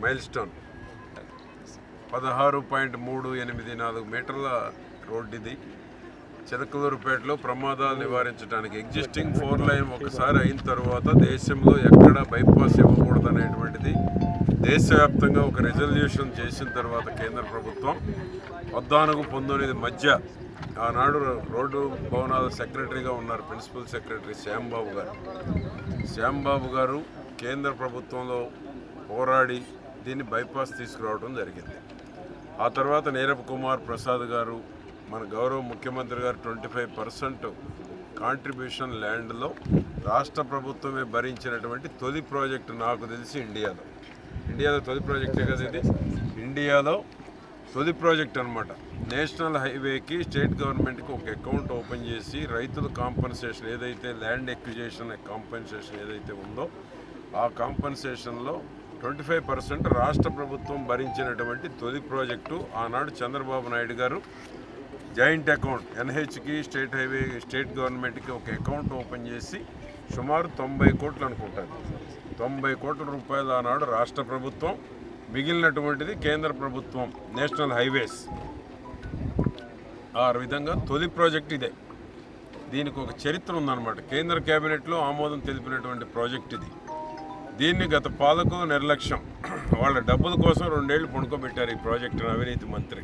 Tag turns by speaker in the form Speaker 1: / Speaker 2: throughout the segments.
Speaker 1: Mile stone పదహారు point మూడు ఎనిమిది నాలుగు మీటర్ల రోడ్డు ఇది చిలకలూరుపేటలో ప్రమాదాలు నివారించడానికి ఎగ్జిస్టింగ్ ఫోర్ లైన్ ఒకసారి అయిన తర్వాత దేశంలో ఎక్కడ బైపాస్ ఇవ్వకూడదు అనేటువంటిది దేశవ్యాప్తంగా ఒక రిజల్యూషన్ చేసిన తర్వాత కేంద్ర ప్రభుత్వం పద్నాలుగు పంతొమ్మిది మధ్య ఆనాడు రోడ్డు భవనాల సెక్రటరీగా ఉన్నారు ప్రిన్సిపల్ సెక్రటరీ శ్యాంబాబు గారు. శ్యాంబాబు గారు కేంద్ర ప్రభుత్వంలో పోరాడి దీన్ని బైపాస్ తీసుకురావడం జరిగింది. ఆ తర్వాత నీరబ్ కుమార్ ప్రసాద్ గారు మన గౌరవ ముఖ్యమంత్రి గారు ట్వంటీ ఫైవ్ పర్సెంట్ కాంట్రిబ్యూషన్ ల్యాండ్లో రాష్ట్ర ప్రభుత్వమే భరించినటువంటి తొలి ప్రాజెక్టు నాకు తెలిసి ఇండియాలో. ఇండియాలో తొలి ప్రాజెక్టే కదా ఇది? ఇండియాలో తొలి ప్రాజెక్ట్ అనమాట నేషనల్ హైవేకి స్టేట్ గవర్నమెంట్కి ఒక అకౌంట్ ఓపెన్ చేసి రైతుల కాంపన్సేషన్ ఏదైతే ల్యాండ్ ఎక్విజేషన్ కాంపన్సేషన్ ఏదైతే ఉందో ఆ కాంపన్సేషన్లో ట్వంటీ ఫైవ్ పర్సెంట్ రాష్ట్ర ప్రభుత్వం భరించినటువంటి తొలి ప్రాజెక్టు ఆనాడు చంద్రబాబు నాయుడు గారు. జాయింట్ అకౌంట్ ఎన్హెచ్కి స్టేట్ హైవే స్టేట్ గవర్నమెంట్కి ఒక అకౌంట్ ఓపెన్ చేసి సుమారు తొంభై కోట్లు అనుకుంటాను తొంభై కోట్ల రూపాయలు ఆనాడు రాష్ట్ర ప్రభుత్వం మిగిలినటువంటిది కేంద్ర ప్రభుత్వం నేషనల్ హైవేస్. ఆ విధంగా తొలి ప్రాజెక్ట్ ఇదే. దీనికి ఒక చరిత్ర ఉందన్నమాట. కేంద్ర కేబినెట్లో ఆమోదం తెలిపినటువంటి ప్రాజెక్ట్ ఇది. దీన్ని గత పాలకు నిర్లక్ష్యం. వాళ్ళ డబ్బుల కోసం రెండేళ్ళు పడుకోబెట్టారు ఈ ప్రాజెక్టును అవినీతి మంత్రి.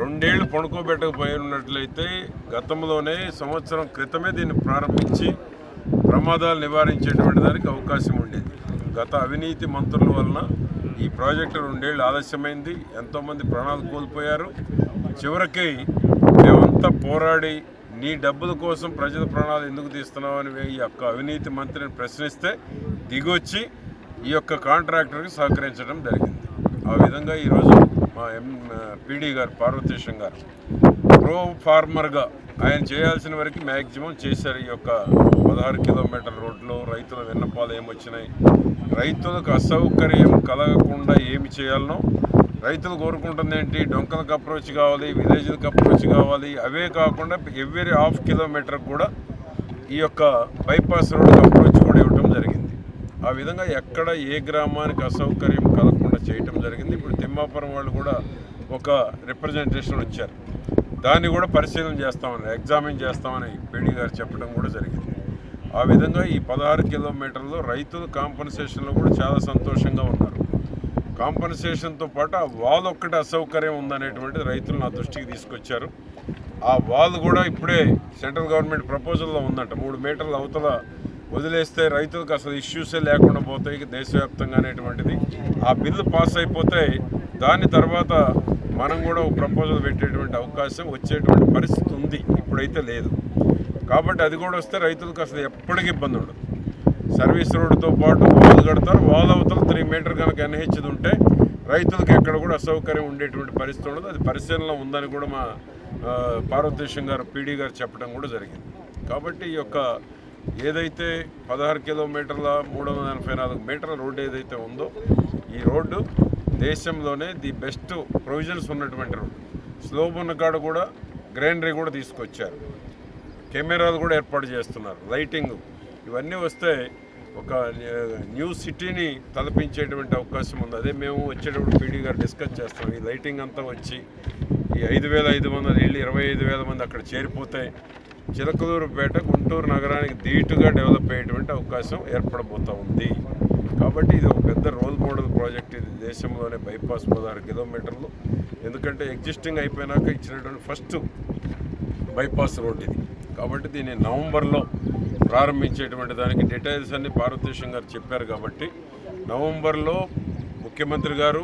Speaker 1: రెండేళ్ళు పండుకోబెట్టకపోయినట్లయితే గతంలోనే సంవత్సరం క్రితమే దీన్ని ప్రారంభించి ప్రమాదాలు నివారించేటువంటి దానికి అవకాశం ఉండేది. గత అవినీతి మంత్రుల వలన ఈ ప్రాజెక్టు రెండేళ్ళు ఆలస్యమైంది. ఎంతోమంది ప్రాణాలు కోల్పోయారు. చివరికి మేమంతా పోరాడి నీ డబ్బుల కోసం ప్రజల ప్రాణాలు ఎందుకు తీస్తున్నావు అని ఈ యొక్క అవినీతి మంత్రిని ప్రశ్నిస్తే దిగొచ్చి ఈ యొక్క కాంట్రాక్టర్కి సహకరించడం జరిగింది. ఆ విధంగా ఈరోజు మా ఎం పీడీ గారు పార్వతీశం గారు ప్రో ఫార్మర్గా ఆయన చేయాల్సిన వరకు మ్యాక్సిమం చేశారు ఈ యొక్క పదహారు కిలోమీటర్ రోడ్లో. రైతుల విన్నపాలు ఏమొచ్చినాయి? రైతులకు అసౌకర్యం కలగకుండా ఏమి చేయాలనో రైతులు కోరుకుంటుంది ఏంటి? డొంకలకు అప్రోచ్ కావాలి విలేజ్లకు అప్రోచ్ కావాలి. అవే కాకుండా ఎవ్రీ హాఫ్ కిలోమీటర్ కూడా ఈ యొక్క బైపాస్ రోడ్ అప్రోచ్ కూడా ఇవ్వటం జరిగింది. ఆ విధంగా ఎక్కడ ఏ గ్రామానికి అసౌకర్యం కలగకుండా చేయటం జరిగింది. ఇప్పుడు తిమ్మాపురం వాళ్ళు కూడా ఒక రిప్రజెంటేషన్ వచ్చారు దాన్ని కూడా పరిశీలన చేస్తామని ఎగ్జామిన్ చేస్తామని పీడీ గారు చెప్పడం కూడా జరిగింది. ఆ విధంగా ఈ పదహారు కిలోమీటర్లో రైతులు కాంపన్సేషన్లో కూడా చాలా సంతోషంగా ఉన్నారు. కాంపన్సేషన్తో పాటు ఆ వాల్ ఒక్కటి అసౌకర్యం ఉందనేటువంటిది రైతులు నా దృష్టికి తీసుకొచ్చారు. ఆ వాల్ కూడా ఇప్పుడే సెంట్రల్ గవర్నమెంట్ ప్రపోజల్లో ఉందంట. మూడు మీటర్ల అవతల వదిలేస్తే రైతులకు అసలు ఇష్యూసే లేకుండా పోతాయి దేశవ్యాప్తంగా అనేటువంటిది. ఆ బిల్లు పాస్ అయిపోతే దాని తర్వాత మనం కూడా ఒక ప్రపోజల్ పెట్టేటువంటి అవకాశం వచ్చేటువంటి పరిస్థితి ఉంది. ఇప్పుడైతే లేదు. కాబట్టి అది కూడా వస్తే రైతులకు అసలు ఎప్పటికీ ఇబ్బంది ఉండదు. సర్వీస్ రోడ్డుతో పాటు వాల్ కడతారు. వాల్ మీటర్ కనుక ఎన్హెచ్ది ఉంటే రైతులకు ఎక్కడ కూడా అసౌకర్యం ఉండేటువంటి పరిస్థితి ఉండదు. అది పరిశీలనలో ఉందని కూడా మా పార్వతీశం గారు పీడీ గారు చెప్పడం కూడా జరిగింది. కాబట్టి ఈ యొక్క ఏదైతే పదహారు కిలోమీటర్ల మూడు వందల ఎనభై నాలుగు మీటర్ల రోడ్డు ఏదైతే ఉందో ఈ రోడ్డు దేశంలోనే ది బెస్ట్ ప్రొవిజన్స్ ఉన్నటువంటి రోడ్డు. స్లోబ్ ఉన్న కాడ కూడా గ్రైనరీ కూడా తీసుకొచ్చారు. కెమెరాలు కూడా ఏర్పాటు చేస్తున్నారు. లైటింగ్. ఇవన్నీ వస్తే ఒక న్యూ సిటీని తలపించేటువంటి అవకాశం ఉంది. అదే మేము వచ్చేటప్పుడు పీడీ గారు డిస్కస్ చేస్తాం. ఈ లైటింగ్ అంతా వచ్చి ఈ ఐదు వేల ఐదు వందల ఇళ్ళు ఇరవై ఐదు వేల మంది అక్కడ చేరిపోతే చిలకలూరుపేట గుంటూరు నగరానికి ధీటుగా డెవలప్ అయ్యేటువంటి అవకాశం ఏర్పడబోతూ ఉంది. కాబట్టి ఇది ఒక పెద్ద రోల్ మోడల్ ప్రాజెక్ట్ ఇది. దేశంలోనే బైపాస్ పదహారు కిలోమీటర్లు. ఎందుకంటే ఎగ్జిస్టింగ్ అయిపోయినాక ఇచ్చినటువంటి ఫస్ట్ బైపాస్ రోడ్ ఇది. కాబట్టి దీన్ని నవంబర్లో ప్రారంభించేటువంటి దానికి డీటెయిల్స్ అన్ని భారతదేశం గారు చెప్పారు కాబట్టి నవంబర్లో ముఖ్యమంత్రి గారు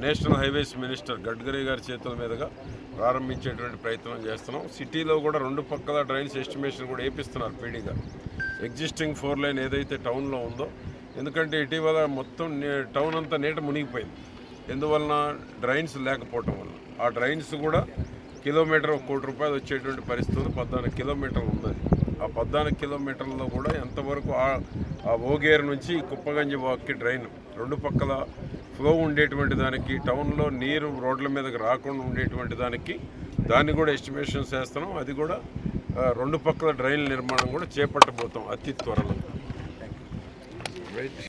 Speaker 1: నేషనల్ హైవేస్ మినిస్టర్ గడ్కరీ గారి చేతుల మీదుగా ప్రారంభించేటువంటి ప్రయత్నం చేస్తున్నాం. సిటీలో కూడా రెండు పక్కల డ్రైన్స్ ఎస్టిమేషన్ కూడా వేపిస్తున్నారు పీడీగా ఎగ్జిస్టింగ్ ఫోర్ లైన్ ఏదైతే టౌన్లో ఉందో ఎందుకంటే ఇటీవల మొత్తం నే- టౌన్ అంతా నీట మునిగిపోయింది. ఎందువలన డ్రైన్స్ లేకపోవటం వల్ల ఆ డ్రైన్స్ కూడా కిలోమీటర్ ఒక కోటి రూపాయలు వచ్చేటువంటి పరిస్థితి పద్నాలుగు కిలోమీటర్లు ఉంది ఆ పద్నాలుగు కిలోమీటర్లలో కూడా ఎంతవరకు ఆ ఆ ఓగేరు నుంచి కుప్పగంజి వాక్కి డ్రైన్ రెండు పక్కల ఫ్లో ఉండేటువంటి దానికి టౌన్లో నీరు రోడ్ల మీదకి రాకుండా ఉండేటువంటి దానికి దాన్ని కూడా ఎస్టిమేషన్స్ వేస్తున్నాం అది కూడా రెండు పక్కల డ్రైన్ల నిర్మాణం కూడా చేపట్టబోతాం అతి త్వరలో.